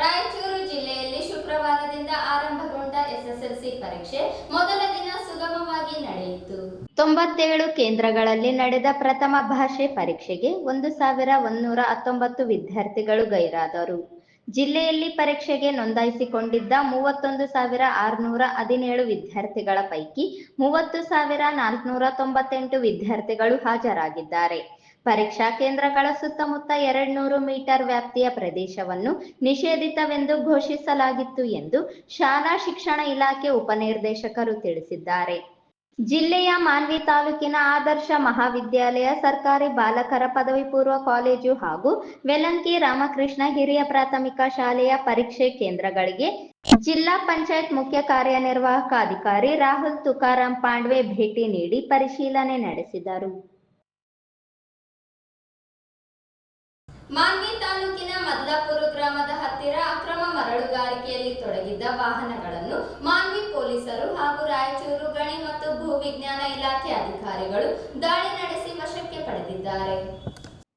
ರಾಯಚೂರು ಜಿಲ್ಲೆಯಲ್ಲಿ ಶುಕ್ರವಾರದಿಂದ ಆರಂಭಗೊಂಡ ಎಸ್ಎಸ್ಎಲ್ಸಿ ಪರೀಕ್ಷೆ ಮೊದಲ ದಿನ ಸುಗಮವಾಗಿ ನಡೆಯಿತು. ತೊಂಬತ್ತೇಳು ಕೇಂದ್ರಗಳಲ್ಲಿ ನಡೆದ ಪ್ರಥಮ ಭಾಷೆ ಪರೀಕ್ಷೆಗೆ ಒಂದು ಸಾವಿರ ಒಂದೂರ ಹತ್ತೊಂಬತ್ತು ವಿದ್ಯಾರ್ಥಿಗಳು ಗೈರಾದರು. ಜಿಲ್ಲೆಯಲ್ಲಿ ಪರೀಕ್ಷೆಗೆ ನೋಂದಾಯಿಸಿಕೊಂಡಿದ್ದ ಮೂವತ್ತೊಂದು ಸಾವಿರ ಆರುನೂರ ಹದಿನೇಳು ವಿದ್ಯಾರ್ಥಿಗಳ ಪೈಕಿ ಮೂವತ್ತು ಸಾವಿರ ನಾಲ್ಕುನೂರ ತೊಂಬತ್ತೆಂಟು ವಿದ್ಯಾರ್ಥಿಗಳು ಹಾಜರಾಗಿದ್ದಾರೆ. ಪರೀಕ್ಷಾ ಕೇಂದ್ರಗಳ ಸುತ್ತಮುತ್ತ ಎರಡ್ ನೂರು ಮೀಟರ್ ವ್ಯಾಪ್ತಿಯ ಪ್ರದೇಶವನ್ನು ನಿಷೇಧಿತವೆಂದು ಘೋಷಿಸಲಾಗಿತ್ತು ಎಂದು ಶಾಲಾ ಶಿಕ್ಷಣ ಇಲಾಖೆ ಉಪನಿರ್ದೇಶಕರು ತಿಳಿಸಿದ್ದಾರೆ. ಜಿಲ್ಲೆಯ ಮಾನ್ವಿ ತಾಲೂಕಿನ ಆದರ್ಶ ಮಹಾವಿದ್ಯಾಲಯ, ಸರ್ಕಾರಿ ಬಾಲಕರ ಪದವಿ ಪೂರ್ವ ಕಾಲೇಜು ಹಾಗೂ ವೆಲಂಕಿ ರಾಮಕೃಷ್ಣ ಹಿರಿಯ ಪ್ರಾಥಮಿಕ ಶಾಲೆಯ ಪರೀಕ್ಷೆ ಕೇಂದ್ರಗಳಿಗೆ ಜಿಲ್ಲಾ ಪಂಚಾಯತ್ ಮುಖ್ಯ ಕಾರ್ಯನಿರ್ವಾಹಕ ಅಧಿಕಾರಿ ರಾಹುಲ್ ತುಕಾರಾಂ ಪಾಂಡ್ವೆ ಭೇಟಿ ನೀಡಿ ಪರಿಶೀಲನೆ ನಡೆಸಿದರು. ಮಾನ್ವಿ ತಾಲೂಕಿನ ಮದ್ಲಾಪುರ ಗ್ರಾಮದ ಹತ್ತಿರ ಅಕ್ರಮ ಮರಳುಗಾರಿಕೆಯಲ್ಲಿ ತೊಡಗಿದ್ದ ವಾಹನಗಳನ್ನು ಮಾನ್ವಿ ಪೊಲೀಸರು ಹಾಗೂ ರಾಯಚೂರು ಗಣಿ ಮತ್ತು ಭೂವಿಜ್ಞಾನ ಇಲಾಖೆ ಅಧಿಕಾರಿಗಳು ದಾಳಿ ನಡೆಸಿ ವಶಕ್ಕೆ ಪಡೆದಿದ್ದಾರೆ.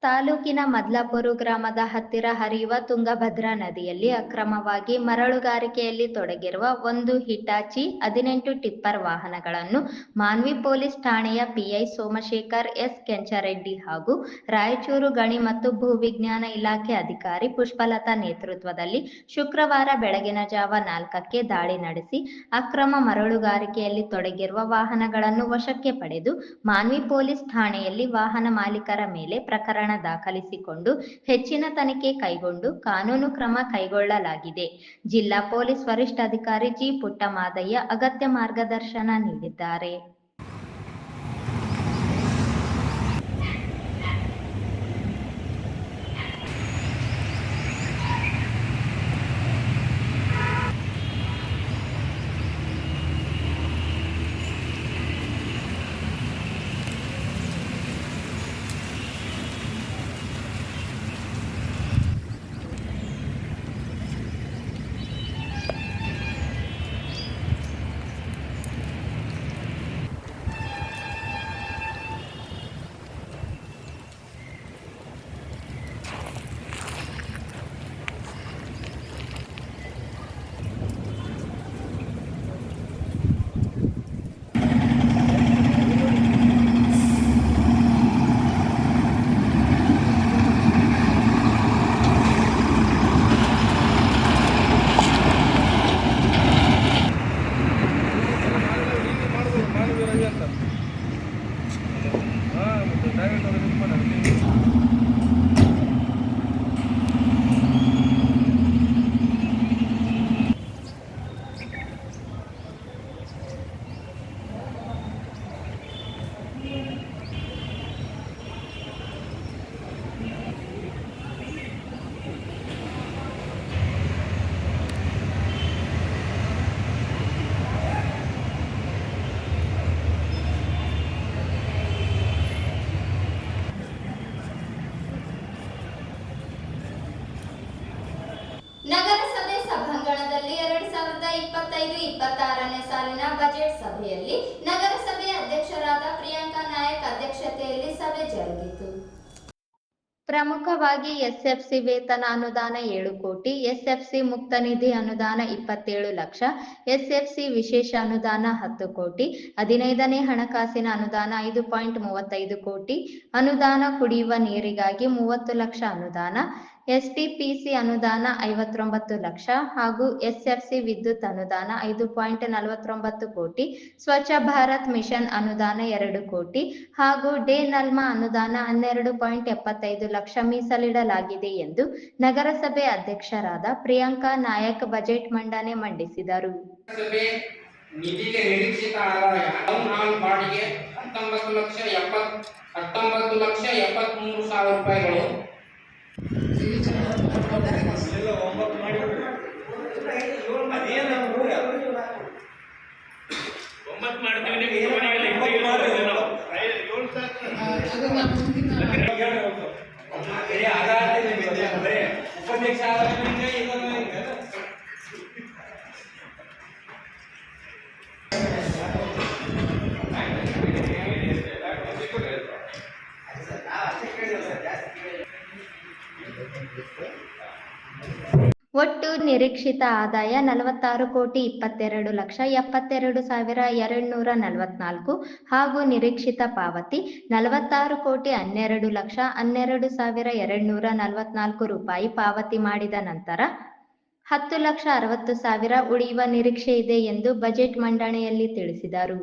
ತಾಲೂಕಿನ ಮದ್ಲಾಪುರು ಗ್ರಾಮದ ಹತ್ತಿರ ಹರಿಯುವ ತುಂಗಭದ್ರಾ ನದಿಯಲ್ಲಿ ಅಕ್ರಮವಾಗಿ ಮರಳುಗಾರಿಕೆಯಲ್ಲಿ ತೊಡಗಿರುವ ಒಂದು ಹಿಟಾಚಿ ಹದಿನೆಂಟು ಟಿಪ್ಪರ್ ವಾಹನಗಳನ್ನು ಮಾನ್ವಿ ಪೊಲೀಸ್ ಠಾಣೆಯ ಪಿಐ ಸೋಮಶೇಖರ್ ಎಸ್ ಕೆಂಚರೆಡ್ಡಿ ಹಾಗೂ ರಾಯಚೂರು ಗಣಿ ಮತ್ತು ಭೂವಿಜ್ಞಾನ ಇಲಾಖೆ ಅಧಿಕಾರಿ ಪುಷ್ಪಲತಾ ನೇತೃತ್ವದಲ್ಲಿ ಶುಕ್ರವಾರ ಬೆಳಗಿನ ಜಾವ ನಾಲ್ಕಕ್ಕೆ ದಾಳಿ ನಡೆಸಿ ಅಕ್ರಮ ಮರಳುಗಾರಿಕೆಯಲ್ಲಿ ತೊಡಗಿರುವ ವಾಹನಗಳನ್ನು ವಶಕ್ಕೆ ಪಡೆದು ಮಾನ್ವಿ ಪೊಲೀಸ್ ಠಾಣೆಯಲ್ಲಿ ವಾಹನ ಮಾಲೀಕರ ಮೇಲೆ ಪ್ರಕರಣ ದಾಖಲಿಸಿಕೊಂಡು ಹೆಚ್ಚಿನ ತನಿಖೆ ಕೈಗೊಂಡು ಕಾನೂನು ಕ್ರಮ ಕೈಗೊಳ್ಳಲಾಗಿದೆ. ಜಿಲ್ಲಾ ಪೊಲೀಸ್ ವರಿಷ್ಠಾಧಿಕಾರಿ ಜಿ ಪುಟ್ಟಮಾದಯ್ಯ ಅಗತ್ಯ ಮಾರ್ಗದರ್ಶನ ನೀಡಿದ್ದಾರೆ ನಗರಸಭೆ ಸಭಾಂಗಣದಲ್ಲಿ ಎರಡ್ ಸಾವಿರದ ಇಪ್ಪತ್ತೈದು, ಇಪ್ಪತ್ತಾರನೇ ಸಾಲಿನ ಬಜೆಟ್ ಸಭೆಯಲ್ಲಿ ನಗರಸಭೆ ಅಧ್ಯಕ್ಷರಾದ ಪ್ರಿಯಾಂಕಾ ನಾಯಕ್ ಅಧ್ಯಕ್ಷತೆಯಲ್ಲಿ ಸಭೆ ಜರುಗಿತು. ಪ್ರಮುಖವಾಗಿ ಎಸ್ಎಫ್ಸಿ ವೇತನ ಅನುದಾನ ಏಳು ಕೋಟಿ, ಎಸ್ಎಫ್ಸಿ ಮುಕ್ತ ನಿಧಿ ಅನುದಾನ ಇಪ್ಪತ್ತೇಳು ಲಕ್ಷ, ಎಸ್ಎಫ್ಸಿ ವಿಶೇಷ ಅನುದಾನ ಹತ್ತು ಕೋಟಿ, ಹದಿನೈದನೇ ಹಣಕಾಸಿನ ಅನುದಾನ ಐದು ಪಾಯಿಂಟ್ ಮೂವತ್ತೈದು ಕೋಟಿ, ಅನುದಾನ ಕುಡಿಯುವ ನೀರಿಗಾಗಿ ಮೂವತ್ತು ಲಕ್ಷ ಅನುದಾನ ಎಸ್ಟಿಪಿಸಿ ಅನುದಾನ ಐವತ್ತೊಂಬತ್ತು ಲಕ್ಷ ಹಾಗೂ ಎಸ್ಎಫ್ಸಿ ವಿದ್ಯುತ್ ಅನುದಾನ ಐದು ಪಾಯಿಂಟ್ ನಲವತ್ತೊಂಬತ್ತು ಕೋಟಿ, ಸ್ವಚ್ಛ ಭಾರತ್ ಮಿಷನ್ ಅನುದಾನ ಎರಡು ಕೋಟಿ ಹಾಗೂ ಡೇ ನಲ್ಮಾ ಅನುದಾನ ಹನ್ನೆರಡು ಪಾಯಿಂಟ್ ಎಪ್ಪತ್ತೈದು ಲಕ್ಷ ಮೀಸಲಿಡಲಾಗಿದೆ ಎಂದು ನಗರಸಭೆ ಅಧ್ಯಕ್ಷರಾದ ಪ್ರಿಯಾಂಕಾ ನಾಯಕ್ ಬಜೆಟ್ ಮಂಡನೆ ಮಂಡಿಸಿದರು. ಹತ್ತೊಂಬತ್ತು ಲಕ್ಷ ಎಪ್ಪತ್ ಹತ್ತೊಂಬತ್ತು ಲಕ್ಷ ಎಪ್ಪತ್ಮೂರು ಸಾವಿರ ರೂಪಾಯಿಗಳು ಒಂಬತ್ತು ಒಟ್ಟು ನಿರೀಕ್ಷಿತ ಆದಾಯ ನಲವತ್ತಾರು ಕೋಟಿ ಇಪ್ಪತ್ತೆರಡು ಲಕ್ಷ ಎಪ್ಪತ್ತೆರಡು ಸಾವಿರ ಎರಡ್ನೂರ ನಲವತ್ನಾಲ್ಕು ಹಾಗೂ ನಿರೀಕ್ಷಿತ ಪಾವತಿ ನಲವತ್ತಾರು ಕೋಟಿ ಹನ್ನೆರಡು ಲಕ್ಷ ಹನ್ನೆರಡು ಸಾವಿರ ಎರಡ್ನೂರ ನಲವತ್ನಾಲ್ಕು ರೂಪಾಯಿ ಪಾವತಿ ಮಾಡಿದ ನಂತರ ಹತ್ತು ಲಕ್ಷ ಅರವತ್ತು ಸಾವಿರ ಉಳಿಯುವ ನಿರೀಕ್ಷೆ ಇದೆ ಎಂದು ಬಜೆಟ್ ಮಂಡನೆಯಲ್ಲಿ ತಿಳಿಸಿದರು.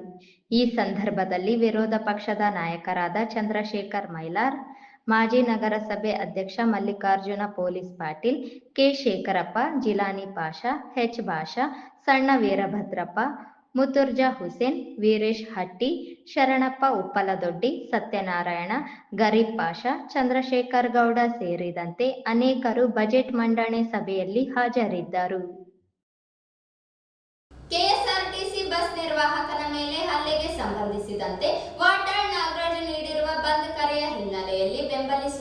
ಈ ಸಂದರ್ಭದಲ್ಲಿ ವಿರೋಧ ಪಕ್ಷದ ನಾಯಕರಾದ ಚಂದ್ರಶೇಖರ್ ಮೈಲಾರ್ ಮಾಜಿ ನಗರಸಭೆ ಅಧ್ಯಕ್ಷ Mallikarjuna, police Patil, K. Shekharappa, Jilani Pasha H Basha, Sanna Veerabhadrappa, ಮುತುರ್ಜಾ Hussain, Veeresh ಹಟ್ಟಿ, ಶರಣಪ್ಪ ಉಪ್ಪಲದೊಡ್ಡಿ, ಸತ್ಯನಾರಾಯಣ, ಗರೀಬ್ ಪಾಷಾ, ಚಂದ್ರಶೇಖರ್ ಗೌಡ ಸೇರಿದಂತೆ ಅನೇಕರು ಬಜೆಟ್ ಮಂಡನೆ ಸಭೆಯಲ್ಲಿ ಹಾಜರಿದ್ದರು. ಕೆಎಸ್ಆರ್ಟಿಸಿ ಬಸ್ ನಿರ್ವಾಹಕನ ಮೇಲೆ ಹಲ್ಲೆಗೆ ಸಂಬಂಧಿಸಿದಂತೆ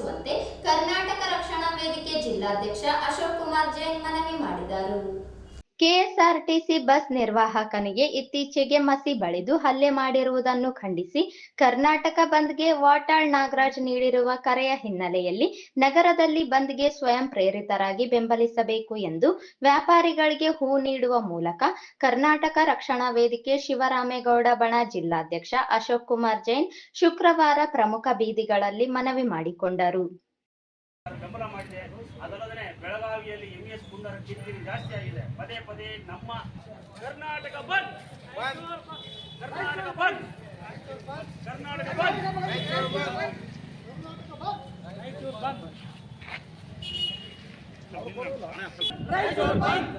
ಬೆಂಬಲಿಸುವಂತೆ ಕರ್ನಾಟಕ ರಕ್ಷಣಾ ವೇದಿಕೆ ಜಿಲ್ಲಾಧ್ಯಕ್ಷ ಅಶೋಕ್ ಕುಮಾರ್ ಜೈನ್ ಮನವಿ ಮಾಡಿದರು. ಕೆಎಸ್ಆರ್ಟಿಸಿ ಬಸ್ ನಿರ್ವಾಹಕನಿಗೆ ಇತ್ತೀಚೆಗೆ ಮಸಿ ಬಳಿದು ಹಲ್ಲೆ ಮಾಡಿರುವುದನ್ನು ಖಂಡಿಸಿ ಕರ್ನಾಟಕ ಬಂದ್ಗೆ ವಾಟಾಳ್ ನಾಗರಾಜ್ ನೀಡಿರುವ ಕರೆಯ ಹಿನ್ನೆಲೆಯಲ್ಲಿ ನಗರದಲ್ಲಿ ಬಂದ್ಗೆ ಸ್ವಯಂ ಪ್ರೇರಿತರಾಗಿ ಬೆಂಬಲಿಸಬೇಕು ಎಂದು ವ್ಯಾಪಾರಿಗಳಿಗೆ ಹೂ ನೀಡುವ ಮೂಲಕ ಕರ್ನಾಟಕ ರಕ್ಷಣಾ ವೇದಿಕೆ ಶಿವರಾಮೇಗೌಡ ಬಣ ಜಿಲ್ಲಾಧ್ಯಕ್ಷ ಅಶೋಕ್ ಕುಮಾರ್ ಜೈನ್ ಶುಕ್ರವಾರ ಪ್ರಮುಖ ಬೀದಿಗಳಲ್ಲಿ ಮನವಿ ಮಾಡಿಕೊಂಡರು. ಬೆಳಗಾವಿಯಲ್ಲಿ ಎಂ ಎಸ್ ಪುಂಡರ ಕಿರಿಕಿರಿ ಜಾಸ್ತಿ ಆಗಿದೆ. ಪದೇ ಪದೇ ನಮ್ಮ ಕರ್ನಾಟಕ ಬಂದ್. ಕರ್ನಾಟಕ ಬಂದ್. ಕರ್ನಾಟಕ ಬಂದ್.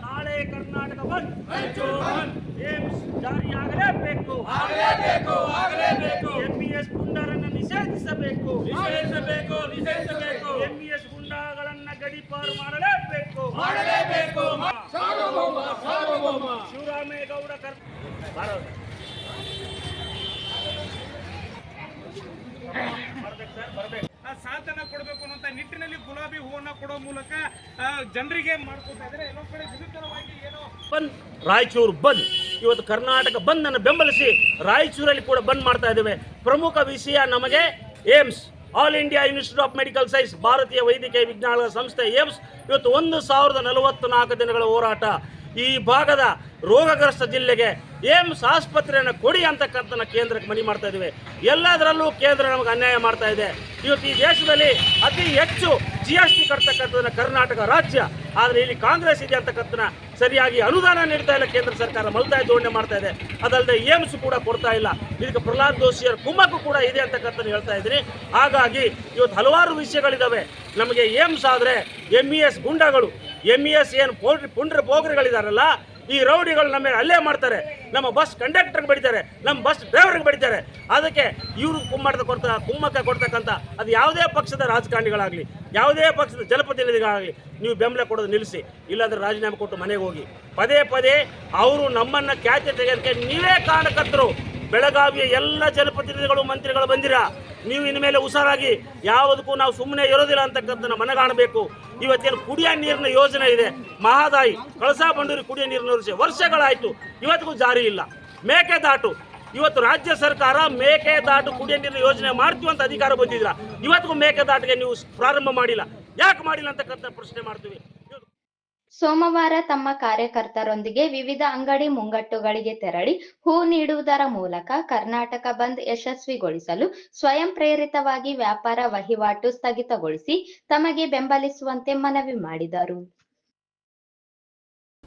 ನಾಳೆ ಕರ್ನಾಟಕ ಬಂದ್. ಏಮ್ಸ್ ಜಾರಿಯಾಗಲೇಬೇಕು ಆಗಲೇಬೇಕು. ಆಗಲೇಬೇಕು ಎಂಇಎಸ್ ಗುಂಡರನ್ನು ನಿಷೇಧಿಸಬೇಕು. ನಿಷೇಧಿಸಬೇಕು ನಿಷೇಧಿಸಬೇಕು. ಎಂಇಎಸ್ ಗುಂಡಾಗಳನ್ನ ಗಡೀಪಾರು ಮಾಡಲೇಬೇಕು. ಮಾಡಲೇಬೇಕು. ಶಿವರಾಮೇಗೌಡ ಕರ್ ಬರೋದು ಬರ್ಬೇಕು ಸರ್ ಬರ್ಬೇಕು ಆ ಸಾಥನ್ನ ಕೊಡಬೇಕು ಅನ್ನುವಂತ ನಿಟ್ಟಿನಲ್ಲಿ ಗುಲಾಬಿ ಹೂವನ್ನ ಕೊಡೋ ಮೂಲಕ ಜನರಿಗೆ ಮಾಡ್ಕೊತಾ ಇದ್ದಾರೆ. ಎಲ್ಲೋ ಕಡೆ ವಿನೂತನವಾಗಿ ಏನೋ ಬಂದ್ ರಾಯಚೂರು ಬಂದ್. ಇವತ್ತು ಕರ್ನಾಟಕ ಬಂದ್ ಅನ್ನು ಬೆಂಬಲಿಸಿ ರಾಯಚೂರಲ್ಲಿ ಕೂಡ ಬಂದ್ ಮಾಡ್ತಾ ಇದ್ದೇವೆ. ಪ್ರಮುಖ ವಿಷಯ ನಮಗೆ AIIMS. All India institute of medical science, ಭಾರತೀಯ ವೈದ್ಯಕೀಯ ವಿಜ್ಞಾನಗಳ ಸಂಸ್ಥೆ ಏಮ್ಸ್. ಇವತ್ತು ಒಂದು ಸಾವಿರದ ನಲವತ್ತು ನಾಲ್ಕು ದಿನಗಳ ಹೋರಾಟ. ಈ ಭಾಗದ ರೋಗಗ್ರಸ್ತ ಜಿಲ್ಲೆಗೆ ಏಮ್ಸ್ ಆಸ್ಪತ್ರೆಯನ್ನು ಕೊಡಿ ಅಂತಕ್ಕಂಥ ಕೇಂದ್ರಕ್ಕೆ ಮನವಿ ಮಾಡ್ತಾ ಇದ್ದೀವಿ. ಎಲ್ಲದರಲ್ಲೂ ಕೇಂದ್ರ ನಮಗೆ ಅನ್ಯಾಯ ಮಾಡ್ತಾ ಇದೆ. ಇವತ್ತು ಈ ದೇಶದಲ್ಲಿ ಅತಿ ಹೆಚ್ಚು ಜಿ ಎಸ್ ಟಿ ಕಟ್ತಕ್ಕಂಥದ್ದನ್ನು ಕರ್ನಾಟಕ ರಾಜ್ಯ, ಆದರೆ ಇಲ್ಲಿ ಕಾಂಗ್ರೆಸ್ ಇದೆ ಅಂತಕ್ಕಂಥನ ಸರಿಯಾಗಿ ಅನುದಾನ ನೀಡ್ತಾ ಇಲ್ಲ, ಕೇಂದ್ರ ಸರ್ಕಾರ ಮಲ್ತಾಯ ಜೋಡಣೆ ಮಾಡ್ತಾ ಇದೆ. ಅದಲ್ಲದೆ ಏಮ್ಸ್ ಕೂಡ ಕೊಡ್ತಾ ಇಲ್ಲ. ಇದಕ್ಕೆ ಪ್ರಹ್ಲಾದ್ ಜೋಶಿಯರ ಕುಮ್ಮಕ್ಕು ಕೂಡ ಇದೆ ಅಂತಕ್ಕಂಥ ಹೇಳ್ತಾ ಇದ್ದೀನಿ. ಹಾಗಾಗಿ ಇವತ್ತು ಹಲವಾರು ವಿಷಯಗಳಿದ್ದಾವೆ ನಮಗೆ ಏಮ್ಸ್ ಆದರೆ ಎಂ ಇ ಎಸ್ ಗುಂಡಗಳು ಎಂ ಇ ಎಸ್ ಏನು ಪೋಲ್ಟ್ರಿ ಪುಂಡ್ರ ಪೋಗ್ರಿಗಳಿದಾರಲ್ಲ ಈ ರೌಡಿಗಳು ನಮ್ಮ ಮೇಲೆ ಅಲ್ಲೇ ಮಾಡ್ತಾರೆ. ನಮ್ಮ ಬಸ್ ಕಂಡಕ್ಟರ್ಗೆ ಬಡಿತಾರೆ, ನಮ್ಮ ಬಸ್ ಡ್ರೈವರ್ಗೆ ಬಡಿತಾರೆ. ಅದಕ್ಕೆ ಇವರು ಕುಮ್ಮಾಡ್ದ ಕೊಡ್ತಾ ಕುಮ್ಮಕ್ಕ ಕೊಡ್ತಕ್ಕಂಥ ಅದು ಯಾವುದೇ ಪಕ್ಷದ ರಾಜಕಾರಣಿಗಳಾಗಲಿ, ಯಾವುದೇ ಪಕ್ಷದ ಜನಪ್ರತಿನಿಧಿಗಳಾಗಲಿ, ನೀವು ಬೆಂಬಲ ಕೊಡೋದು ನಿಲ್ಲಿಸಿ. ಇಲ್ಲಾಂದ್ರೆ ರಾಜೀನಾಮೆ ಕೊಟ್ಟು ಮನೆಗೆ ಹೋಗಿ. ಪದೇ ಪದೇ ಅವರು ನಮ್ಮನ್ನು ಖ್ಯಾತಿ ತೆಗೆಯೋದಕ್ಕೆ ನೀವೇ ಕಾರಣಕರ್ತರು. ಬೆಳಗಾವಿಯ ಎಲ್ಲ ಜನಪ್ರತಿನಿಧಿಗಳು, ಮಂತ್ರಿಗಳು ಬಂದಿರಾ? ನೀವು ಇನ್ನು ಮೇಲೆ ಹುಷಾರಾಗಿ ಯಾವುದಕ್ಕೂ ನಾವು ಸುಮ್ಮನೆ ಇರೋದಿಲ್ಲ ಅಂತಕ್ಕಂಥ ಮನಗಾಣಬೇಕು. ಇವತ್ತೇನು ಕುಡಿಯ ನೀರಿನ ಯೋಜನೆ ಇದೆ. ಮಹಾದಾಯಿ, ಕಳಸಾ ಬಂಡೂರಿ ಕುಡಿಯ ನೀರಿನ ಯೋಜನೆ ವರ್ಷಗಳಾಯಿತು. ಇವತ್ತಿಗೂ ಜಾರಿ ಇಲ್ಲ. ಮೇಕೆದಾಟು ಇವತ್ತು ರಾಜ್ಯ ಸರ್ಕಾರ ಮೇಕೆದಾಟು ಕುಡಿಯ ನೀರಿನ ಯೋಜನೆ ಮಾಡ್ತೀವಿ ಅಂತ ಅಧಿಕಾರ ಬಂದಿದ್ದೀರಾ ಇವತ್ತಿಗೂ ಮೇಕೆದಾಟಿಗೆ ನೀವು ಪ್ರಾರಂಭ ಮಾಡಿಲ್ಲ. ಯಾಕೆ ಮಾಡಿಲ್ಲ ಅಂತಕ್ಕಂಥ ಪ್ರಶ್ನೆ ಮಾಡ್ತೀವಿ. ಸೋಮವಾರ ತಮ್ಮ ಕಾರ್ಯಕರ್ತರೊಂದಿಗೆ ವಿವಿಧ ಅಂಗಡಿ ಮುಂಗಟ್ಟುಗಳಿಗೆ ತೆರಳಿ ಹೂ ನೀಡುವುದರ ಮೂಲಕ ಕರ್ನಾಟಕ ಬಂದ್ ಯಶಸ್ವಿಗೊಳಿಸಲು ಸ್ವಯಂ ಪ್ರೇರಿತವಾಗಿ ವ್ಯಾಪಾರ ವಹಿವಾಟು ಸ್ಥಗಿತಗೊಳಿಸಿ ತಮಗೆ ಬೆಂಬಲಿಸುವಂತೆ ಮನವಿ ಮಾಡಿದರು.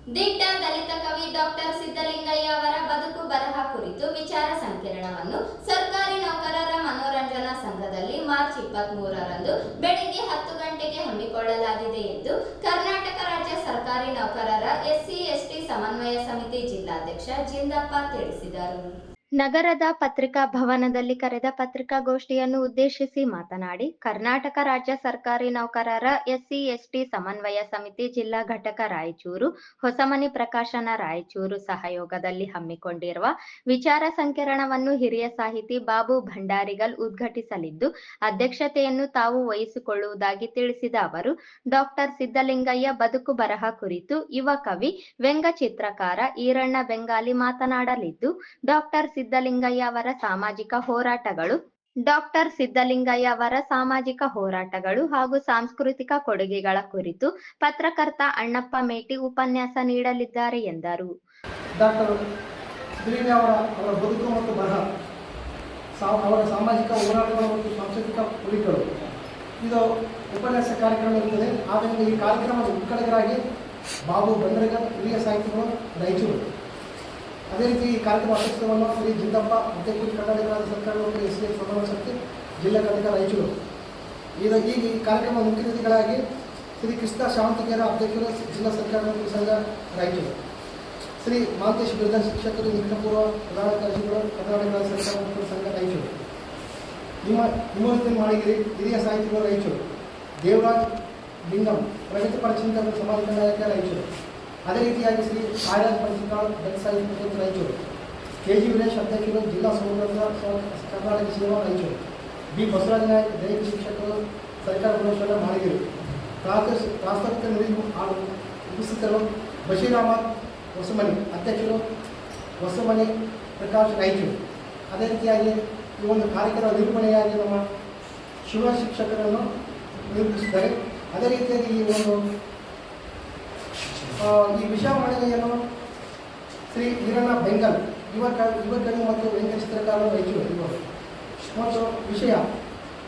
ದಿಟ್ಟ ದಲಿತ ಕವಿ ಡಾಕ್ಟರ್ ಸಿದ್ದಲಿಂಗಯ್ಯ ಅವರ ಬದುಕು ಬರಹ ಕುರಿತು ವಿಚಾರ ಸಂಕಿರಣವನ್ನು ಸರ್ಕಾರಿ ನೌಕರರ ಮನೋರಂಜನಾ ಸಂಘದಲ್ಲಿ ಮಾರ್ಚ್ ಇಪ್ಪತ್ತ್ ಮೂರರಂದು ಬೆಳಿಗ್ಗೆ ಹತ್ತು ಗಂಟೆಗೆ ಹಮ್ಮಿಕೊಳ್ಳಲಾಗಿದೆ ಎಂದು ಕರ್ನಾಟಕ ರಾಜ್ಯ ಸರ್ಕಾರಿ ನೌಕರರ ಎಸ್ಸಿ ಎಸ್ಟಿ ಸಮನ್ವಯ ಸಮಿತಿ ಜಿಲ್ಲಾಧ್ಯಕ್ಷ ಜಿಂದಪ್ಪ ತಿಳಿಸಿದರು. ನಗರದ ಪತ್ರಿಕಾ ಭವನದಲ್ಲಿ ಕರೆದ ಪತ್ರಿಕಾಗೋಷ್ಠಿಯನ್ನು ಉದ್ದೇಶಿಸಿ ಮಾತನಾಡಿ, ಕರ್ನಾಟಕ ರಾಜ್ಯ ಸರ್ಕಾರಿ ನೌಕರರ ಎಸ್ಸಿ, ಎಸ್ಟಿ ಸಮನ್ವಯ ಸಮಿತಿ ಜಿಲ್ಲಾ ಘಟಕ ರಾಯಚೂರು, ಹೊಸಮನಿ ಪ್ರಕಾಶನ ರಾಯಚೂರು ಸಹಯೋಗದಲ್ಲಿ ಹಮ್ಮಿಕೊಂಡಿರುವ ವಿಚಾರ ಸಂಕಿರಣವನ್ನು ಹಿರಿಯ ಸಾಹಿತಿ ಬಾಬು ಭಂಡಾರಿಗಲ್ ಉದ್ಘಾಟಿಸಲಿದ್ದು, ಅಧ್ಯಕ್ಷತೆಯನ್ನು ತಾವು ವಹಿಸಿಕೊಳ್ಳುವುದಾಗಿ ತಿಳಿಸಿದ ಅವರು, ಡಾಕ್ಟರ್ ಸಿದ್ದಲಿಂಗಯ್ಯ ಬದುಕು ಬರಹ ಕುರಿತು ಯುವ ಕವಿ ವ್ಯಂಗ್ಯ ಚಿತ್ರಕಾರ ಈರಣ್ಣ ಬೆಂಗಾಲಿ ಮಾತನಾಡಲಿದ್ದು, ಡಾಕ್ಟರ್ ಸಿದ್ದಲಿಂಗಯ್ಯ ಅವರ ಸಾಮಾಜಿಕ ಹೋರಾಟಗಳು, ಡಾಕ್ಟರ್ ಸಿದ್ದಲಿಂಗಯ್ಯ ಅವರ ಸಾಮಾಜಿಕ ಹೋರಾಟಗಳು ಹಾಗೂ ಸಾಂಸ್ಕೃತಿಕ ಕೊಡುಗೆಗಳ ಕುರಿತು ಪತ್ರಕರ್ತ ಅಣ್ಣಪ್ಪ ಮೇಟಿ ಉಪನ್ಯಾಸ ನೀಡಲಿದ್ದಾರೆ ಎಂದರು. ಡಾಕ್ಟರ್ ಅವರ ಬದುಕು ಮತ್ತು ಬರಹ ಅವರ ಸಾಮಾಜಿಕ ಹೋರಾಟಗಳು ಮತ್ತು ಸಾಂಸ್ಕೃತಿಕ ಕೊಡುಗೆಗಳು ಇದು ಉಪನ್ಯಾಸ ಕಾರ್ಯಕ್ರಮ ಇರುತ್ತದೆ. ಆದ್ದರಿಂದ ಈ ಕಾರ್ಯಕ್ರಮದ ಉದ್ಘಾಟಕರಾಗಿ ಬಾಬು ಬಂದ್ರಗ ಹಿರಿಯ ಸಾಹಿತಿಗಳು ರಾಯಚೂರು ಅದೇ ರೀತಿ ಈ ಕಾರ್ಯಕ್ರಮ ಅಧ್ಯಕ್ಷವನ್ನು ಶ್ರೀ ಜಿಂದಪ್ಪ ಮುದ್ದೆಕೂಡಿ ಕರ್ನಾಟಕ ರಾಜ್ಯ ಸರ್ಕಾರದ ಒಂದು ಎಸ್ ಸಮಾನ ಶಕ್ತಿ ಜಿಲ್ಲಾ ಘಟಕ ರಾಯಚೂರು. ಈಗ ಈ ಈ ಕಾರ್ಯಕ್ರಮ ಮುಖ್ಯ ಅತಿಥಿಗಳಾಗಿ ಶ್ರೀ ಕೃಷ್ಣ ಶಾಂತಿಕೇರ ಅಧ್ಯಕ್ಷರು, ಜಿಲ್ಲಾ ಸರ್ಕಾರದ ಸಂಘ ರಾಯಚೂರು. ಶ್ರೀ ಮಾಂತೇಶ್ ಬಿರುದ ಶಿಕ್ಷಕರು ನಿಕಟಪೂರ್ವ ಪ್ರಧಾನ ಕಾರ್ಯದರ್ಶಿಗಳು, ಕರ್ನಾಟಕ ರಾಜ್ಯ ಸರ್ಕಾರ ಸಂಘ ರಾಯಚೂರು. ನಿಮ್ಮ ವಿಮೋಚನೆ ಮಾಡಿಗಿರಿ ಹಿರಿಯ ಸಾಹಿತಿಗಳು ರಾಯಚೂರು. ದೇವರಾಜ್ ಲಿಂಗಂ ಪ್ರಗತಿಪರ ಚಿಂತಕರು ಸಮಾಜ ಕಲ್ಯಾಣಕ ರಾಯಚೂರು. ಅದೇ ರೀತಿಯಾಗಿ ಶ್ರೀ ಆರ್ಯಾಜ್ ಪಂಚಿಕಾಳ್ ರಾಯಚೂರು. ಕೆ ಜಿ ವಿನೇಶ್ ಅಧ್ಯಕ್ಷರು ಜಿಲ್ಲಾ ಸಮುದ್ರ ಕರ್ನಾಟಕ ಸೇವಾ ರಾಯಚೂರು. ಬಿ. ಬಸವರಾಜ ನಾಯಕ್ ದೈಹಿಕ ಶಿಕ್ಷಕರು, ಸರ್ಕಾರ ಪ್ರೌಢಶಾಲಾ ಮಾಡಿದರು ಪ್ರಾತಸ್ ಪ್ರಾಸ್ತಾವಿಕ ನುಡಿ ಆಳು ಉಪಸ್ಥಿತರು ಬಶೀರ್ ಅಹಮದ್ ಹೊಸಮನಿ ಅಧ್ಯಕ್ಷರು ಹೊಸಮನಿ ಪ್ರಕಾಶ್ ರಾಯಚೂರು. ಅದೇ ರೀತಿಯಾಗಿ ಈ ಒಂದು ಕಾರ್ಯಕ್ರಮ ನಿರೂಪಣೆಯಾಗಿ ನಮ್ಮ ಶಿವ ಶಿಕ್ಷಕರನ್ನು ನಿರೂಪಿಸಿದ್ದಾರೆ. ಅದೇ ರೀತಿಯಾಗಿ ಈ ಒಂದು ಈ ವಿಷಯ ಮಂಡನೆಯನ್ನು ಶ್ರೀ ಹಿರಣ್ಣ ಬೆಂಗಲ್, ಯುವಕ, ಯುವಕರು ಮತ್ತು ವೆಂಕಟ ಚಿತ್ರಕಾರರು ರಾಯಚೂರು ಇವರು. ಮತ್ತು ವಿಷಯ,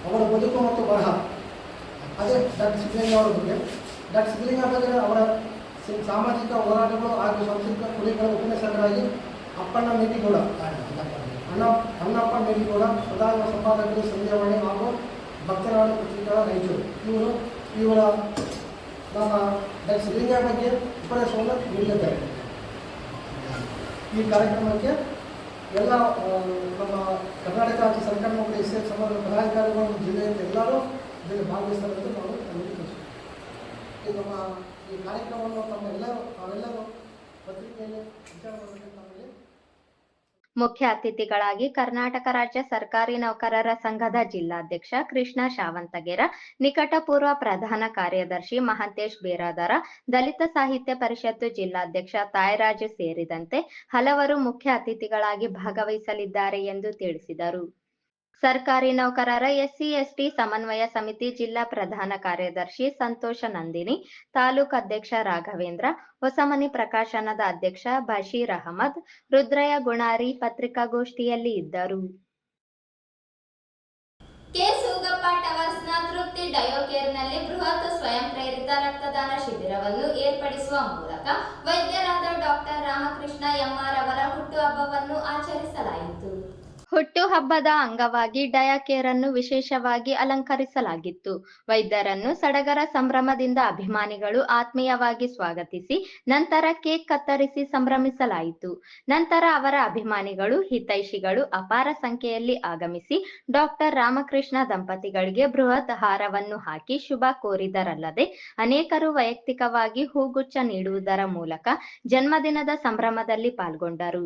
ಅವರ ಬದುಕು ಮತ್ತು ಬರಹ. ಅದೇ ಡಾಕ್ಟರ್ ಸಿದ್ದಲಿಂಗ ಅವರ ಬಗ್ಗೆ. ಡಾಕ್ಟರ್ ಸಿದ್ದಲಿಂಗ ಬಗ್ಗೆ ಅವರ ಸಾಮಾಜಿಕ ಹೋರಾಟಗಳು ಹಾಗೂ ಸಾಂಸ್ಕೃತಿಕ ಕುರಿಗಳ ಉಪನ್ಯಾಸಕರಾಗಿ ಅಪ್ಪಣ್ಣ ಮೇಟಿಗೌಡ. ಅಣ್ಣ, ಅಣ್ಣಪ್ಪ ಮೇಟಿಗೌಡ, ಪ್ರಧಾನ ಸಂಪಾದಕರು ಸಂಜೆವಾಣಿ ಹಾಗೂ ಭಕ್ತನಾಡು ಪತ್ರಿಕೆಗಳ ರೈತರು ಇವರು, ಇವರ ನಮ್ಮ ಡಾಕ್ಟರ್ ಸಿದ್ದಲಿಂಗ ಬಗ್ಗೆ ಉಪನ್ಯಾಸವನ್ನು ನೀಡಲಿದ್ದಾರೆ. ಈ ಕಾರ್ಯಕ್ರಮಕ್ಕೆ ಎಲ್ಲ ನಮ್ಮ ಕರ್ನಾಟಕ ರಾಜ್ಯ ಸರ್ಕಾರ ಮತ್ತು ಎಸ್ ಸಮಾಜದ ಪದಾಧಿಕಾರಿಗಳು ಜಿಲ್ಲೆಯಿಂದ ಎಲ್ಲರೂ ಇದರಲ್ಲಿ ಭಾಗವಹಿಸ್ತಾರೆ ನಾವು ನಂಬಿಕೆ ಈ ನಮ್ಮ ಈ ಕಾರ್ಯಕ್ರಮವನ್ನು ತಮ್ಮೆಲ್ಲರೂ ನಾವೆಲ್ಲರೂ ಪತ್ರಿಕೆಯಲ್ಲಿ ವಿಚಾರ ಮಾಡಬೇಕಂತ ನಮಗೆ ಮುಖ್ಯ ಅತಿಥಿಗಳಾಗಿ ಕರ್ನಾಟಕ ರಾಜ್ಯ ಸರ್ಕಾರಿ ನೌಕರರ ಸಂಘದ ಜಿಲ್ಲಾಧ್ಯಕ್ಷ ಕೃಷ್ಣ ಶಾವಂತಗೆರ, ನಿಕಟಪೂರ್ವ ಪ್ರಧಾನ ಕಾರ್ಯದರ್ಶಿ ಮಹಂತೇಶ್ ಬೇರಾದರ, ದಲಿತ ಸಾಹಿತ್ಯ ಪರಿಷತ್ತು ಜಿಲ್ಲಾಧ್ಯಕ್ಷ ತಾಯರಾಜು ಸೇರಿದಂತೆ ಹಲವರು ಮುಖ್ಯ ಅತಿಥಿಗಳಾಗಿ ಭಾಗವಹಿಸಲಿದ್ದಾರೆ ಎಂದು ತಿಳಿಸಿದರು. ಸರ್ಕಾರಿ ನೌಕರರ ಎಸ್ಸಿ, ಎಸ್ಟಿ ಸಮನ್ವಯ ಸಮಿತಿ ಜಿಲ್ಲಾ ಪ್ರಧಾನ ಕಾರ್ಯದರ್ಶಿ ಸಂತೋಷ ನಂದಿನಿ, ತಾಲೂಕು ಅಧ್ಯಕ್ಷ ರಾಘವೇಂದ್ರ, ಹೊಸಮನಿ ಪ್ರಕಾಶನದ ಅಧ್ಯಕ್ಷ ಬಶೀರ್ ಅಹಮದ್, ರುದ್ರಯ್ಯ ಗುಣಾರಿ ಪತ್ರಿಕಾಗೋಷ್ಠಿಯಲ್ಲಿ ಇದ್ದರು. ತೃಪ್ತಿ ಡಯೋಕೇರ್ನಲ್ಲಿ ಬೃಹತ್ ಸ್ವಯಂ ಪ್ರೇರಿತ ರಕ್ತದಾನ ಶಿಬಿರವನ್ನು ಏರ್ಪಡಿಸುವ ಮೂಲಕ ವೈದ್ಯರಾದ ಡಾಕ್ಟರ್ ರಾಮಕೃಷ್ಣ ಎಂಆರ್ ಅವರ ಹುಟ್ಟುಹಬ್ಬವನ್ನು ಆಚರಿಸಲಾಯಿತು. ಹುಟ್ಟುಹಬ್ಬದ ಅಂಗವಾಗಿ ಡಯಾಕೇರ್ ಅನ್ನು ವಿಶೇಷವಾಗಿ ಅಲಂಕರಿಸಲಾಗಿತ್ತು. ವೈದ್ಯರನ್ನು ಸಡಗರ ಸಂಭ್ರಮದಿಂದ ಅಭಿಮಾನಿಗಳು ಆತ್ಮೀಯವಾಗಿ ಸ್ವಾಗತಿಸಿ, ನಂತರ ಕೇಕ್ ಕತ್ತರಿಸಿ ಸಂಭ್ರಮಿಸಲಾಯಿತು. ನಂತರ ಅವರ ಅಭಿಮಾನಿಗಳು, ಹಿತೈಷಿಗಳು ಅಪಾರ ಸಂಖ್ಯೆಯಲ್ಲಿ ಆಗಮಿಸಿ, ಡಾಕ್ಟರ್ ರಾಮಕೃಷ್ಣ ದಂಪತಿಗಳಿಗೆ ಬೃಹತ್ ಹಾರವನ್ನು ಹಾಕಿ ಶುಭ ಕೋರಿದರಲ್ಲದೆ, ಅನೇಕರು ವೈಯಕ್ತಿಕವಾಗಿ ಹೂಗುಚ್ಛ ನೀಡುವುದರ ಮೂಲಕ ಜನ್ಮದಿನದ ಸಂಭ್ರಮದಲ್ಲಿ ಪಾಲ್ಗೊಂಡರು.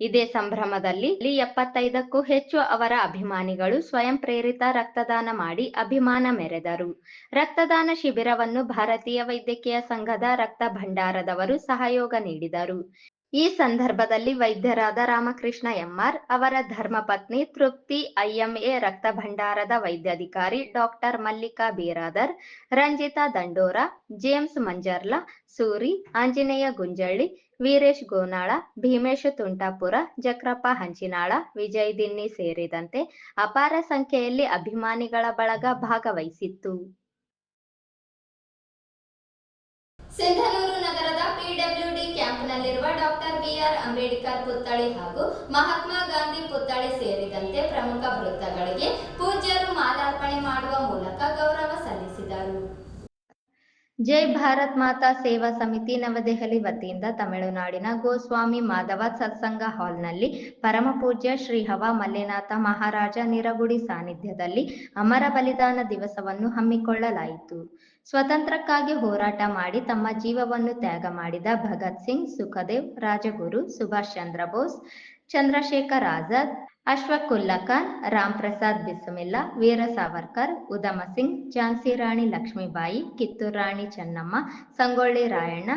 ಇದೇ ಸಂಭ್ರಮದಲ್ಲಿ ಎಪ್ಪತ್ತೈದಕ್ಕೂ ಹೆಚ್ಚು ಅವರ ಅಭಿಮಾನಿಗಳು ಸ್ವಯಂ ಪ್ರೇರಿತ ರಕ್ತದಾನ ಮಾಡಿ ಅಭಿಮಾನ ಮೆರೆದರು. ರಕ್ತದಾನ ಶಿಬಿರವನ್ನು ಭಾರತೀಯ ವೈದ್ಯಕೀಯ ಸಂಘದ ರಕ್ತ ಭಂಡಾರದವರು ಸಹಯೋಗ ನೀಡಿದರು. ಈ ಸಂದರ್ಭದಲ್ಲಿ ವೈದ್ಯರಾದ ರಾಮಕೃಷ್ಣ ಎಂಆರ್ ಅವರ ಧರ್ಮಪತ್ನಿ ತೃಪ್ತಿ ಐಎಂಎ ರಕ್ತ ಭಂಡಾರದ ವೈದ್ಯಾಧಿಕಾರಿ ಡಾಕ್ಟರ್ ಮಲ್ಲಿಕಾ ಬೀರಾದರ್, ರಂಜಿತಾ ದಂಡೋರ, ಜೇಮ್ಸ್ ಮಂಜರ್ಲಾ, ಸೂರಿ, ಆಂಜನೇಯ ಗುಂಜಳ್ಳಿ, ವೀರೇಶ್ ಗೋನಾಳ, ಭೀಮೇಶ್ ತುಂಟಾಪುರ, ಜಕ್ರಪ್ಪ ಹಂಚಿನಾಳ, ವಿಜಯ್ ದಿನ್ನಿ ಸೇರಿದಂತೆ ಅಪಾರ ಸಂಖ್ಯೆಯಲ್ಲಿ ಅಭಿಮಾನಿಗಳ ಬಳಗ ಭಾಗವಹಿಸಿತ್ತು. ಪಿಡಬ್ಲ್ಯೂಡಿ ಕ್ಯಾಂಪ್ನಲ್ಲಿರುವ ಡಾಕ್ಟರ್ ಬಿಆರ್ ಅಂಬೇಡ್ಕರ್ ಪುತ್ಥಳಿ ಹಾಗೂ ಮಹಾತ್ಮ ಗಾಂಧಿ ಪುತ್ಥಳಿ ಸೇರಿದಂತೆ ಪ್ರಮುಖ ವೃತ್ತಗಳಿಗೆ ಪೂಜ್ಯರು ಮಾಲಾರ್ಪಣೆ ಮಾಡುವ ಮೂಲಕ ಗೌರವ ಸಲ್ಲಿಸಿದರು. ಜೈ ಭಾರತ್ ಮಾತಾ ಸೇವಾ ಸಮಿತಿ ನವದೆಹಲಿ ವತಿಯಿಂದ ತಮಿಳುನಾಡಿನ ಗೋಸ್ವಾಮಿ ಮಾಧವ ಸತ್ಸಂಗ ಹಾಲ್ನಲ್ಲಿ ಪರಮ ಪೂಜ್ಯ ಶ್ರೀ ಹವ ಮಲ್ಲೇನಾಥ ಮಹಾರಾಜ ನಿರಗುಡಿ ಸಾನ್ನಿಧ್ಯದಲ್ಲಿ ಅಮರ ಬಲಿದಾನ ದಿವಸವನ್ನು ಹಮ್ಮಿಕೊಳ್ಳಲಾಯಿತು. ಸ್ವತಂತ್ರಕ್ಕಾಗಿ ಹೋರಾಟ ಮಾಡಿ ತಮ್ಮ ಜೀವವನ್ನು ತ್ಯಾಗ ಮಾಡಿದ ಭಗತ್ ಸಿಂಗ್, ಸುಖದೇವ್, ರಾಜಗುರು, ಸುಭಾಷ್ ಚಂದ್ರ ಬೋಸ್, ಚಂದ್ರಶೇಖರ್ ಆಜಾದ್ ಅಶ್ವಕುಲ್ಲಾ ಖಾನ್ ರಾಮ್ ಪ್ರಸಾದ್ ಬಿಸುಮಿಲ್ಲಾ, ವೀರ ಸಾವರ್ಕರ್ ಉದಮ ಸಿಂಗ್, ಝಾನ್ಸಿ ರಾಣಿ ಲಕ್ಷ್ಮೀಬಾಯಿ, ಕಿತ್ತೂರು ರಾಣಿ ಚೆನ್ನಮ್ಮ, ಸಂಗೊಳ್ಳಿ ರಾಯಣ್ಣ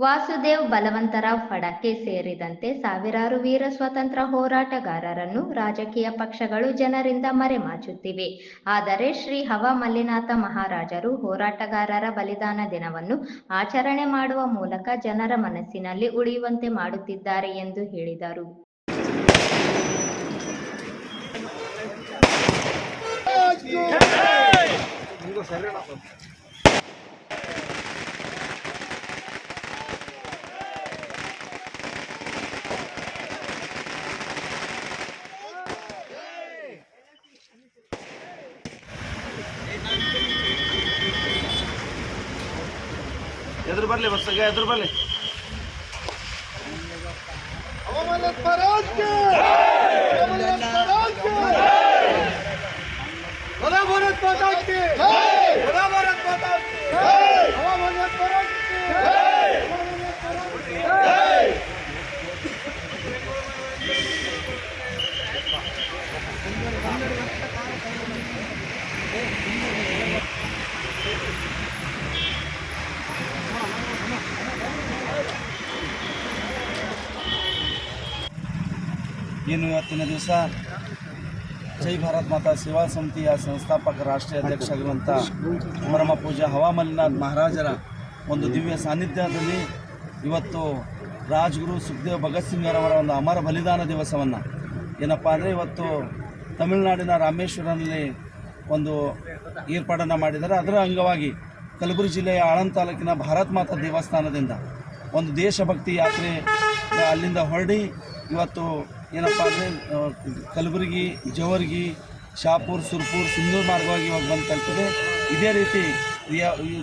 ವಾಸುದೇವ್ ಬಲವಂತರಾವ್ ಫಡಕೆ ಸೇರಿದಂತೆ ಸಾವಿರಾರು ವೀರ ಸ್ವತಂತ್ರ ಹೋರಾಟಗಾರರನ್ನು ರಾಜಕೀಯ ಪಕ್ಷಗಳು ಜನರಿಂದ ಮರೆಮಾಚುತ್ತಿವೆ ಆದರೆ ಶ್ರೀ ಹವ ಮಲ್ಲಿನಾಥ ಮಹಾರಾಜರು ಹೋರಾಟಗಾರರ ಬಲಿದಾನ ದಿನವನ್ನು ಆಚರಣೆ ಮಾಡುವ ಮೂಲಕ ಜನರ ಮನಸ್ಸಿನಲ್ಲಿ ಉಳಿಯುವಂತೆ ಮಾಡುತ್ತಿದ್ದಾರೆ ಎಂದು ಹೇಳಿದರು ಎದುರು ಬರ್ಲಿ ಬಸ್ಸಾಗ ಎದುರು ಬರ್ಲಿ. ಏನು ಇವತ್ತಿನ ದಿವಸ ಜೈ ಭಾರತ್ ಮಾತಾ ಸೇವಾ ಸಮಿತಿಯ ಸಂಸ್ಥಾಪಕ ರಾಷ್ಟ್ರೀಯ ಅಧ್ಯಕ್ಷರಾಗಿರುವಂಥ ಅಮರಮ ಪೂಜಾ ಹವಾಮಲ್ಲಿನಾಥ್ ಮಹಾರಾಜರ ಒಂದು ದಿವ್ಯ ಸಾನ್ನಿಧ್ಯದಲ್ಲಿ ಇವತ್ತು ರಾಜ್ಗುರು ಸುಖದೇವ್ ಭಗತ್ ಸಿಂಗರವರ ಒಂದು ಅಮರ ಬಲಿದಾನ ದಿವಸವನ್ನು. ಏನಪ್ಪ ಅಂದರೆ ಇವತ್ತು ತಮಿಳುನಾಡಿನ ರಾಮೇಶ್ವರನಲ್ಲಿ ಒಂದು ಏರ್ಪಾಡನ್ನು ಮಾಡಿದರೆ ಅದರ ಅಂಗವಾಗಿ ಕಲಬುರಗಿ ಜಿಲ್ಲೆಯ ಆಳಂದ್ ತಾಲೂಕಿನ ಭಾರತ್ ಮಾತಾ ದೇವಸ್ಥಾನದಿಂದ ಒಂದು ದೇಶಭಕ್ತಿ ಯಾತ್ರೆ ಅಲ್ಲಿಂದ ಹೊರಡಿ ಇವತ್ತು ಏನಪ್ಪ ಅಂದರೆ ಕಲಬುರಗಿ, ಜವರ್ಗಿ, ಶಾಪುರ್, ಸುರ್ಪುರ್, ಸಿಂಧೂರು ಮಾರ್ಗವಾಗಿ ಇವಾಗ ಬಂದು ತಲುಪಿದೆ ಇದೇ ರೀತಿ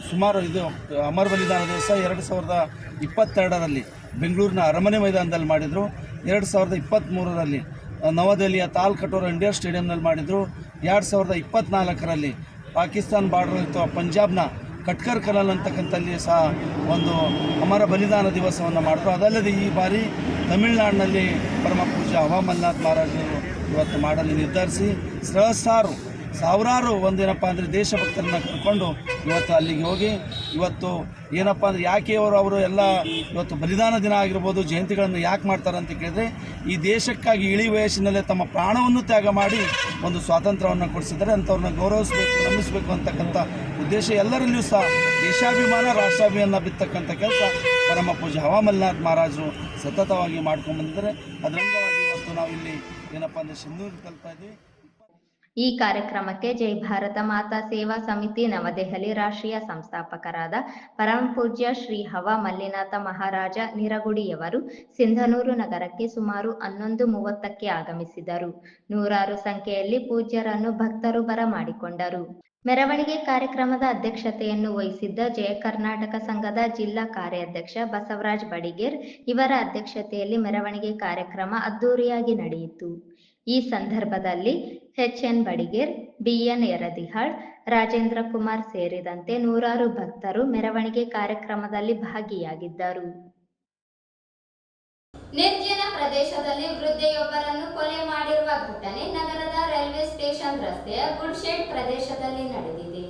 ಸುಮಾರು ಇದು, ಅಮರ ಬಲಿದಾನ ದಿವಸ ಎರಡು ಸಾವಿರದ ಇಪ್ಪತ್ತೆರಡರಲ್ಲಿ ಬೆಂಗಳೂರಿನ ಅರಮನೆ ಮೈದಾನದಲ್ಲಿ ಮಾಡಿದರು. ಎರಡು ಸಾವಿರದ ಇಪ್ಪತ್ತ್ಮೂರರಲ್ಲಿ ನವದೆಹಲಿಯ ತಾಲ್ ಕಟೋರ ಇಂಡಿಯಾ ಸ್ಟೇಡಿಯಂನಲ್ಲಿ ಮಾಡಿದರು. ಎರಡು ಸಾವಿರದ ಇಪ್ಪತ್ತ್ನಾಲ್ಕರಲ್ಲಿ ಪಾಕಿಸ್ತಾನ್ ಬಾರ್ಡರ್ ಅಥವಾ ಪಂಜಾಬ್ನ ಕಟ್ಕರ್ ಕಲಾಲ್ ಅಂತಕ್ಕಂಥಲ್ಲಿ ಸಹ ಒಂದು ಅಮರ ಬಲಿದಾನ ದಿವಸವನ್ನು ಮಾಡಿದ್ರು ಅದಲ್ಲದೆ ಈ ಬಾರಿ ತಮಿಳುನಾಡಿನಲ್ಲಿ ಪರಮ ಪೂಜೆ ಹವಾಮಲ್ನಾಥ್ ಮಹಾರಾಜರು ಇವತ್ತು ಮಾಡಲು ನಿರ್ಧರಿಸಿ ಸಹಸ್ರಾರು ಸಾವಿರಾರು ಒಂದೇನಪ್ಪ ಅಂದರೆ ದೇಶಭಕ್ತರನ್ನ ಕರ್ಕೊಂಡು ಇವತ್ತು ಅಲ್ಲಿಗೆ ಹೋಗಿ ಇವತ್ತು ಏನಪ್ಪ ಅಂದರೆ ಯಾಕೆ ಅವರು ಅವರು ಎಲ್ಲ ಇವತ್ತು ಬಲಿದಾನ ದಿನ ಆಗಿರ್ಬೋದು, ಜಯಂತಿಗಳನ್ನು ಯಾಕೆ ಮಾಡ್ತಾರೆ ಅಂತ ಕೇಳಿದ್ರೆ ಈ ದೇಶಕ್ಕಾಗಿ ಇಳಿ ವಯಸ್ಸಿನಲ್ಲೇ ತಮ್ಮ ಪ್ರಾಣವನ್ನು ತ್ಯಾಗ ಮಾಡಿ ಒಂದು ಸ್ವಾತಂತ್ರ್ಯವನ್ನು ಕೊಡಿಸಿದರೆ ಅಂಥವ್ರನ್ನ ಗೌರವಿಸಬೇಕು ನಂಬಿಸಬೇಕು ಅಂತಕ್ಕಂಥ ಉದ್ದೇಶ ಎಲ್ಲರಲ್ಲಿಯೂ ಸಹ ದೇಶಾಭಿಮಾನ, ರಾಷ್ಟ್ರಾಭಿಮಾನ ಬಿತ್ತಕ್ಕಂಥ ಕೆಲಸ ಪರಮ ಪೂಜೆ ಹವಾಮಲ್ನಾಥ್ ಮಹಾರಾಜರು ಸತತವಾಗಿ ಮಾಡ್ಕೊಂಡು ಬಂದಿದ್ದಾರೆ. ಅದರಿಂದ ಇವತ್ತು ನಾವು ಇಲ್ಲಿ ಏನಪ್ಪ ಅಂದರೆ ಸಿಂಧೂರು ತಲುಪ್ತಾ ಇದ್ವಿ ಈ ಕಾರ್ಯಕ್ರಮಕ್ಕೆ ಜೈ ಭಾರತ ಮಾತಾ ಸೇವಾ ಸಮಿತಿ ನವದೆಹಲಿ ರಾಷ್ಟ್ರೀಯ ಸಂಸ್ಥಾಪಕರಾದ ಪರಮ ಪೂಜ್ಯ ಶ್ರೀ ಹವಾ ಮಲ್ಲಿನಾಥ ಮಹಾರಾಜ ನಿರಗುಡಿಯವರು ಸಿಂಧನೂರು ನಗರಕ್ಕೆ ಸುಮಾರು ಹನ್ನೊಂದು ಮೂವತ್ತಕ್ಕೆ ಆಗಮಿಸಿದರು. ನೂರಾರು ಸಂಖ್ಯೆಯಲ್ಲಿ ಪೂಜ್ಯರನ್ನು ಭಕ್ತರು ಬರಮಾಡಿಕೊಂಡರು. ಮೆರವಣಿಗೆ ಕಾರ್ಯಕ್ರಮದ ಅಧ್ಯಕ್ಷತೆಯನ್ನು ವಹಿಸಿದ್ದ ಜಯ ಕರ್ನಾಟಕ ಸಂಘದ ಜಿಲ್ಲಾ ಕಾರ್ಯಾಧ್ಯಕ್ಷ ಬಸವರಾಜ್ ಬಡಿಗೇರ್ ಇವರ ಅಧ್ಯಕ್ಷತೆಯಲ್ಲಿ ಮೆರವಣಿಗೆ ಕಾರ್ಯಕ್ರಮ ಅದ್ದೂರಿಯಾಗಿ ನಡೆಯಿತು. ಈ ಸಂದರ್ಭದಲ್ಲಿ H N Badiger B N Yaradihal, Rajendra Kumar ಸೇರಿದಂತೆ ನೂರಾರು ಭಕ್ತರು ಮೆರವಣಿಗೆ ಕಾರ್ಯಕ್ರಮದಲ್ಲಿ ಭಾಗಿಯಾಗಿದ್ದರು. ನಿರ್ಜನ ಪ್ರದೇಶದಲ್ಲಿ ವೃದ್ಧೆಯೊಬ್ಬರನ್ನು ಕೊಲೆ ಮಾಡಿರುವ ಘಟನೆ ನಗರದ ರೈಲ್ವೆ ಸ್ಟೇಷನ್ ರಸ್ತೆಯ ಗುಡ್ಶೆಡ್ ಪ್ರದೇಶದಲ್ಲಿ ನಡೆದಿದೆ.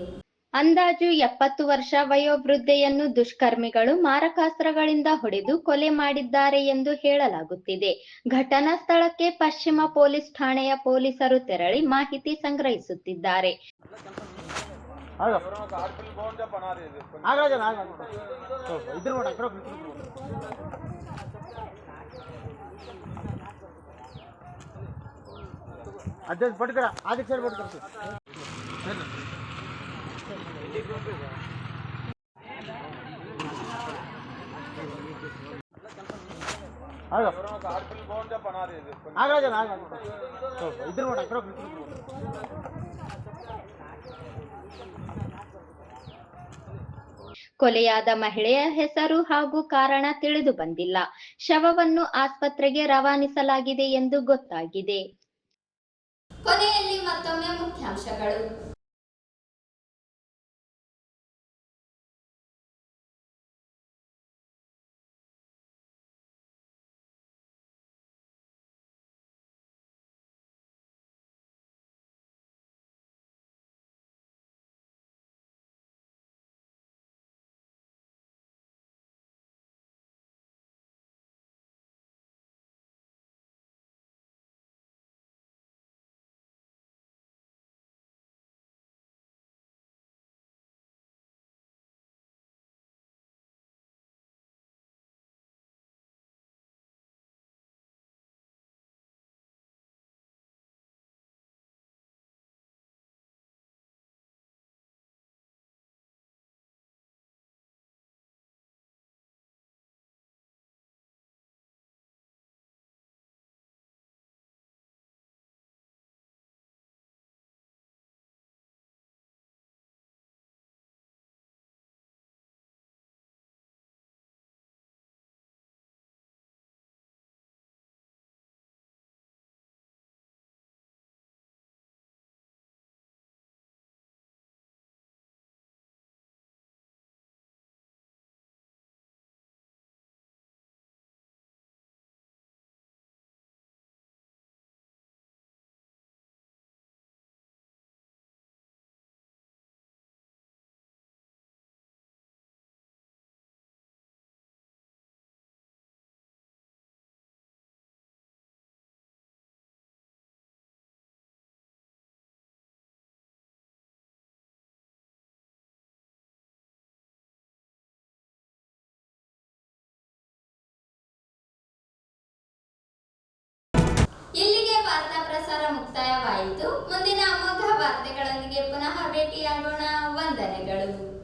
ಅಂದಾಜು ಎಪ್ಪತ್ತು ವರ್ಷ ವಯೋವೃದ್ಧೆಯನ್ನು ದುಷ್ಕರ್ಮಿಗಳು ಮಾರಕಾಸ್ತ್ರಗಳಿಂದ ಹೊಡೆದು ಕೊಲೆ ಮಾಡಿದ್ದಾರೆ ಎಂದು ಹೇಳಲಾಗುತ್ತಿದೆ. ಘಟನಾ ಸ್ಥಳಕ್ಕೆ ಪಶ್ಚಿಮ ಪೊಲೀಸ್ ಠಾಣೆಯ ಪೊಲೀಸರು ತೆರಳಿ ಮಾಹಿತಿ ಸಂಗ್ರಹಿಸುತ್ತಿದ್ದಾರೆ. ಕೊಲೆಯಾದ ಮಹಿಳೆಯ ಹೆಸರು ಹಾಗೂ ಕಾರಣ ತಿಳಿದು ಬಂದಿಲ್ಲ. ಶವವನ್ನು ಆಸ್ಪತ್ರೆಗೆ ರವಾನಿಸಲಾಗಿದೆ ಎಂದು ಗೊತ್ತಾಗಿದೆ. ಕೊನೆಯಲ್ಲಿ ಮತ್ತೊಮ್ಮೆ ಮುಖ್ಯಾಂಶಗಳು. ವಾರ್ತಾ ಪ್ರಸಾರ ಮುಕ್ತಾಯವಾಯಿತು. ಮುಂದಿನ ಅಮೋಘ ವಾರ್ತೆಗಳೊಂದಿಗೆ ಪುನಃ ಭೇಟಿಯಾಗೋಣ. ವಂದನೆಗಳು.